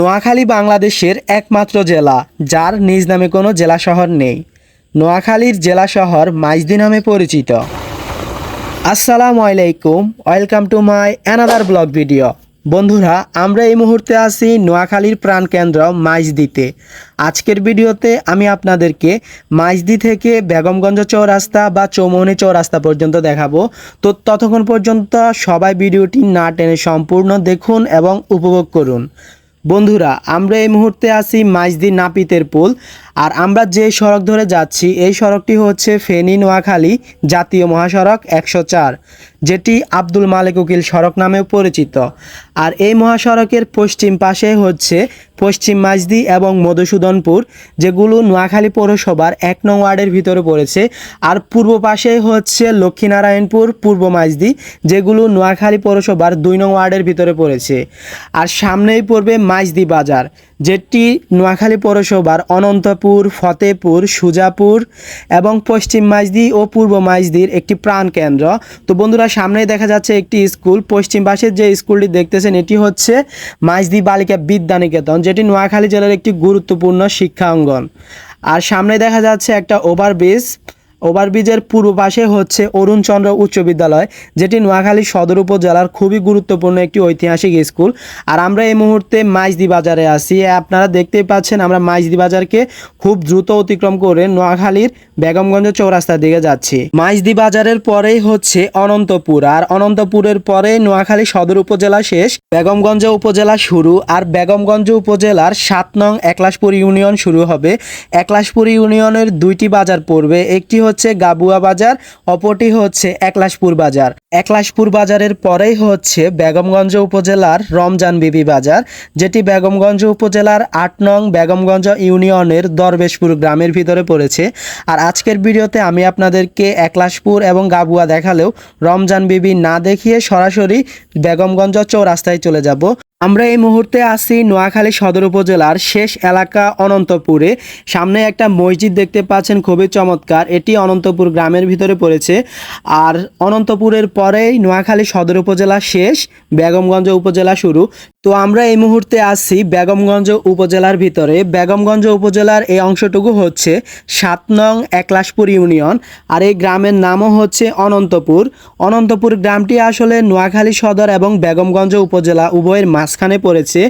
নোয়াখালী বাংলাদেশের একমাত্র জেলা, যার নিজ নামে কোনো জেলা শহর নেই। নোয়াখালীর জেলা শহর মাইজদি নামে পরিচিত। আসসালামু আলাইকুম, welcome to my another blog video. বন্ধুরা, আমরা এই মুহূর্তে আছি নোয়াখালীর প্রাণকেন্দ্র মাইজদিতে। আজকের ভিডিওতে আমি আপনাদেরকে মাইজদি থেকে বেগমগঞ্জ চৌরাস্তা বা চৌমোহনী চৌরাস্তা পর্যন্ত দেখাবো। তো ততক্ষণ পর্যন্ত সবাই ভিডিওটি না টেনে সম্পূর্ণ দেখুন এবং উপভোগ করুন। বন্ধুরা আমরা এই মুহূর্তে আছি মাইজদি নাপিতের পুল। আর আমরা যে সড়ক ধরে যাচ্ছি, এই সড়কটি হচ্ছে ফেনী নোয়াখালী জাতীয় মহাসড়ক একশো চার, যেটি আব্দুল মালেক উকিল সড়ক নামেও পরিচিত। আর এই মহাসড়কের পশ্চিম পাশে হচ্ছে পশ্চিম মাইজদি এবং মধুসূদনপুর, যেগুলো নোয়াখালী পৌরসভার এক নং ওয়ার্ডের ভিতরে পড়েছে। আর পূর্ব পাশে হচ্ছে লক্ষ্মীনারায়ণপুর, পূর্ব মাইজদি যেগুলো নোয়াখালী পৌরসভার দুই নং ওয়ার্ডের ভিতরে পড়েছে। আর সামনেই পড়বে মাইজদি বাজার, যেটি নোয়াখালী পৌরসভার অনন্তপুর ফতেপুর সুজাপুর এবং পশ্চিম মাইজদি ও পূর্ব মাইজদির একটি প্রাণ কেন্দ্র তো বন্ধুরা, সামনেই দেখা যাচ্ছে একটি স্কুল। পশ্চিম পাশের যে স্কুলটি দেখতেছেন, এটি হচ্ছে মাইজদি বালিকা বিদ্যানিকেতন, যেটি নোয়াখালী জেলার একটি গুরুত্বপূর্ণ শিক্ষা অঙ্গন। আর সামনে দেখা যাচ্ছে একটা ওভারব্রিজ। ওভারব্রিজের পূর্ব পাশে হচ্ছে অরুণচন্দ্র উচ্চ বিদ্যালয়, যেটি নোয়াখালী সদর উপজেলার খুবই গুরুত্বপূর্ণ একটি ঐতিহাসিক স্কুল। আর আমরা এই মুহূর্তে মাইজদি বাজারে আছি। আপনারা দেখতেই পাচ্ছেন আমরা মাইজদি বাজারকে খুব দ্রুত অতিক্রম করে নোয়াখালীর বেগমগঞ্জ চৌরাস্তার দিকে যাচ্ছি। মাইজদি বাজারের পরেই হচ্ছে অনন্তপুর। আর অনন্তপুরের পরে নোয়াখালী সদর উপজেলা শেষ, বেগমগঞ্জ উপজেলা শুরু। আর বেগমগঞ্জ উপজেলার সাত নং একলাশপুর ইউনিয়ন শুরু হবে। একলাশপুর ইউনিয়নের দুইটি বাজার পড়বে। একটি হচ্ছে গাবুয়া বাজার, অপরটি হচ্ছে একলাশপুর বাজার। একলাশপুর বাজারের পরেই হচ্ছে বেগমগঞ্জ উপজেলার রমজান বিবি বাজার, যেটি বেগমগঞ্জ উপজেলার আট নং বেগমগঞ্জ ইউনিয়নের দরবেশপুর গ্রামের ভিতরে পড়েছে। আর আজকের ভিডিওতে আমি আপনাদেরকে একলাশপুর এবং গাবুয়া দেখালেও রমজান বিবি না দেখিয়ে সরাসরি বেগমগঞ্জ চৌরাস্তায় চলে যাব। আমরা এই মুহূর্তে আছি নোয়াখালী সদর উপজেলার শেষ এলাকা অনন্তপুরে। সামনে একটা মসজিদ দেখতে পাচ্ছেন, খুবই চমৎকার। এটি অনন্তপুর গ্রামের ভিতরে পড়েছে। আর অনন্তপুরের পরেই নোয়াখালী সদর উপজেলা শেষ, বেগমগঞ্জ উপজেলা শুরু। তো আমরা এই মুহূর্তে আছি বেগমগঞ্জ উপজেলার ভিতরে। বেগমগঞ্জ উপজেলার এই অংশটুকু হচ্ছে সাত নং একলাশপুর ইউনিয়ন আর এই গ্রামের নামও হচ্ছে অনন্তপুর। অনন্তপুর গ্রামটি আসলে নোয়াখালী সদর এবং বেগমগঞ্জ উপজেলা উভয়ের মাঝখানে পড়েছে।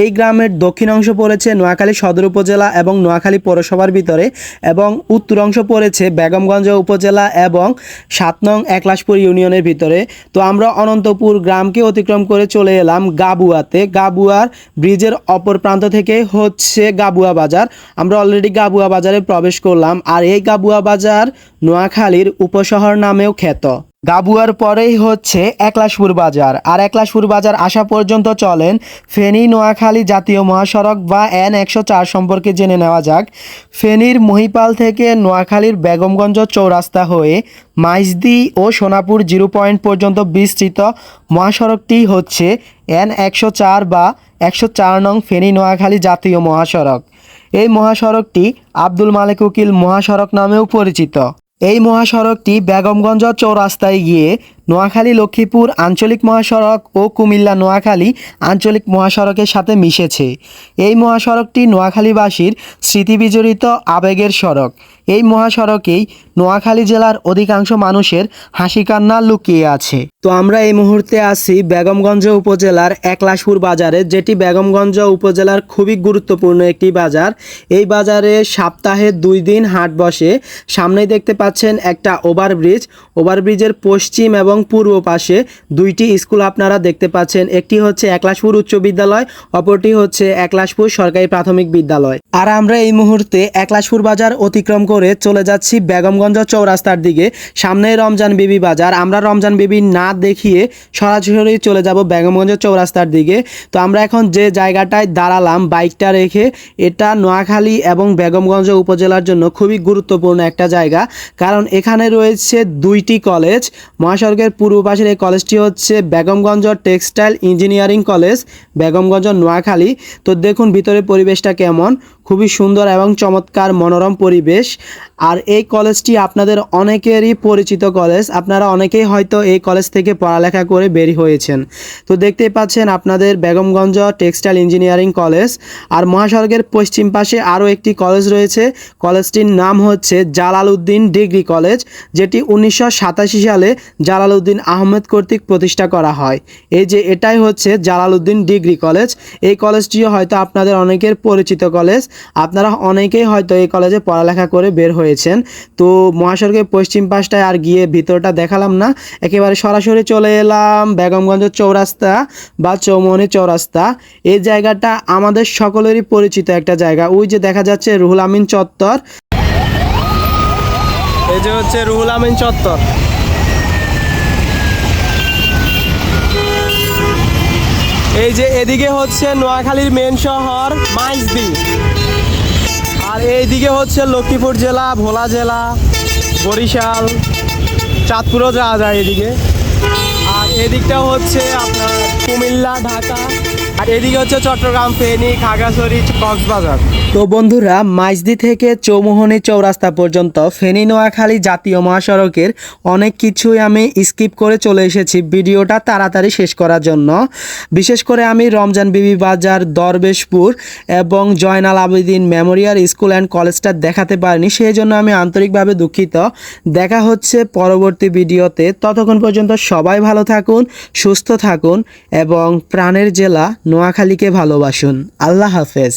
এই গ্রামের দক্ষিণ অংশ পড়েছে নোয়াখালী সদর উপজেলা এবং নোয়াখালী পৌরসভার ভিতরে এবং উত্তর অংশ পড়েছে বেগমগঞ্জ উপজেলা এবং সাত নং একলাশপুর ইউনিয়নের ভিতরে। তো আমরা অনন্তপুর গ্রামকে অতিক্রম করে চলে এলাম গাবুয়াতে। গাবুয়ার ব্রিজের অপর প্রান্ত থেকে হচ্ছে গাবুয়া বাজার। আমরা অলরেডি গাবুয়া বাজারে প্রবেশ করলাম। আর এই গাবুয়া বাজার নোয়াখালীর উপশহর নামেও খ্যাত। গাবুয়ার পরেই হচ্ছে একলাশপুর বাজার। আর একলাশপুর বাজার আসা পর্যন্ত চলেন ফেনী, নোয়াখালী জাতীয় মহাসড়ক বা এন একশো চার সম্পর্কে জেনে নেওয়া যাক। ফেনীর মহিপাল থেকে নোয়াখালীর বেগমগঞ্জ চৌরাস্তা হয়ে মাইজদি ও সোনাপুর জিরো পয়েন্ট পর্যন্ত বিস্তৃত মহাসড়কটি হচ্ছে এন একশো চার বা একশো চার নং ফেনী, নোয়াখালী জাতীয় মহাসড়ক। এই মহাসড়কটি আব্দুল মালেক উকিল মহাসড়ক নামেও পরিচিত। এই মহাসড়কটি বেগমগঞ্জ চৌরাস্তায় গিয়ে নোয়াখালী, লক্ষ্মীপুর, আঞ্চলিক মহাসড়ক ও কুমিল্লা, নোয়াখালী আঞ্চলিক মহাসড়কের সাথে মিশেছে। এই মহাসড়কটি নোয়াখালীবাসীর স্মৃতিবিজড়িত আবেগের সড়ক। এই মহাসড়কেই নোয়াখালী জেলার অধিকাংশ মানুষের হাসি কান্না লুকিয়ে আছে। তো আমরা এই মুহূর্তে আছি বেগমগঞ্জ উপজেলার একলাশপুর বাজারে, যেটি বেগমগঞ্জ উপজেলার খুবই গুরুত্বপূর্ণ একটি বাজার। এই বাজারে সপ্তাহে দুই দিন হাট বসে। সামনেই দেখতে পাচ্ছেন একটা ওভারব্রিজ। ওভারব্রিজের পশ্চিম এবং পূর্ব পাশে দুইটি স্কুল আপনারা দেখতে পাচ্ছেন। একটি হচ্ছে একলাশপুর উচ্চ বিদ্যালয়, অপরটি হচ্ছে একলাশপুর সরকারি প্রাথমিক বিদ্যালয়। আর আমরা এই মুহূর্তে একলাশপুর বাজার অতিক্রম করে চলে যাচ্ছি বেগমগঞ্জ চৌরাস্তার দিকে। সামনে রমজান বিবি বাজার। আমরা রমজান বিবি না দেখিয়ে সরাসরি চলে যাব বেগমগঞ্জ চৌরাস্তার দিকে। তো আমরা এখন যে জায়গাটায় দাঁড়ালাম, বাইকটা রেখে, এটা নোয়াখালী এবং বেগমগঞ্জ উপজেলার জন্য খুবই গুরুত্বপূর্ণ একটা জায়গা। কারণ এখানে রয়েছে দুইটি কলেজ। মহাসড়কের পূর্ব পাশের এই কলেজটি হচ্ছে Begumganj textile engineering college, Begumganj Noakhali. তো দেখুন ভিতরে পরিবেশটা কেমন। খুবই সুন্দর এবং চমৎকার মনোরম পরিবেশ। আর এই কলেজটি আপনাদের অনেকেরই পরিচিত কলেজ। আপনারা অনেকেই হয়তো এই কলেজ থেকে পড়ালেখা করে বের হয়েছেন। তো দেখতেই পাচ্ছেন আপনাদের বেগমগঞ্জ টেক্সটাইল ইঞ্জিনিয়ারিং কলেজ। আর মহাসড়কের পশ্চিম পাশে আরও একটি কলেজ রয়েছে। কলেজটির নাম হচ্ছে জালালউদ্দিন ডিগ্রি কলেজ, যেটি উনিশশো সাতাশি সালে জালালউদ্দিন আহমেদ কর্তৃক প্রতিষ্ঠা করা হয়। এই যে এটাই হচ্ছে জালালউদ্দিন ডিগ্রি কলেজ। এই কলেজটিও হয়তো আপনাদের অনেকের পরিচিত কলেজ। আপনারা অনেকেই হয়তো এই কলেজে পড়ালেখা করে বের হয়েছেন। তো মহাসড়কের পশ্চিম পাশটায় আর গিয়ে ভিতরটা দেখালাম না। একেবারে সরাসরি চলে এলাম বেগমগঞ্জ চৌরাস্তা বা চৌমনি চৌরাস্তা। এই জায়গাটা আমাদের সকলেরই পরিচিত একটা জায়গা। ওই যে দেখা যাচ্ছে রুহুল আমিন চত্বর। এই যে হচ্ছে রুহুল আমিন চত্বর। এই যে এদিকে হচ্ছে নোয়াখালীর মেন শহর মাইজদি আর এইদিকে হচ্ছে লক্ষ্মীপুর জেলা, ভোলা জেলা, বরিশাল, চাঁদপুরও যাওয়া যায় এদিকে। আর এদিকটা হচ্ছে আপনার কুমিল্লা, ঢাকা। আর এদিকে হচ্ছে চট্টগ্রাম, ফেনী কক্সবাজার। তো বন্ধুরা, মাইজদি থেকে চৌমোহনী চৌরাস্তা পর্যন্ত ফেনী, নোয়াখালী জাতীয় মহাসড়কের অনেক কিছুই আমি স্কিপ করে চলে এসেছি ভিডিওটা তাড়াতাড়ি শেষ করার জন্য। বিশেষ করে আমি রমজান বিবি বাজার, দরবেশপুর এবং Joynal Abedin memorial school and কলেজটা দেখাতে পারিনি সেই জন্য আমি আন্তরিকভাবে দুঃখিত। দেখা হচ্ছে পরবর্তী ভিডিওতে। ততক্ষণ পর্যন্ত সবাই ভালো থাকুন, সুস্থ থাকুন এবং প্রাণের জেলা নোয়াখালীকে ভালোবাসুন। আল্লাহ হাফেজ।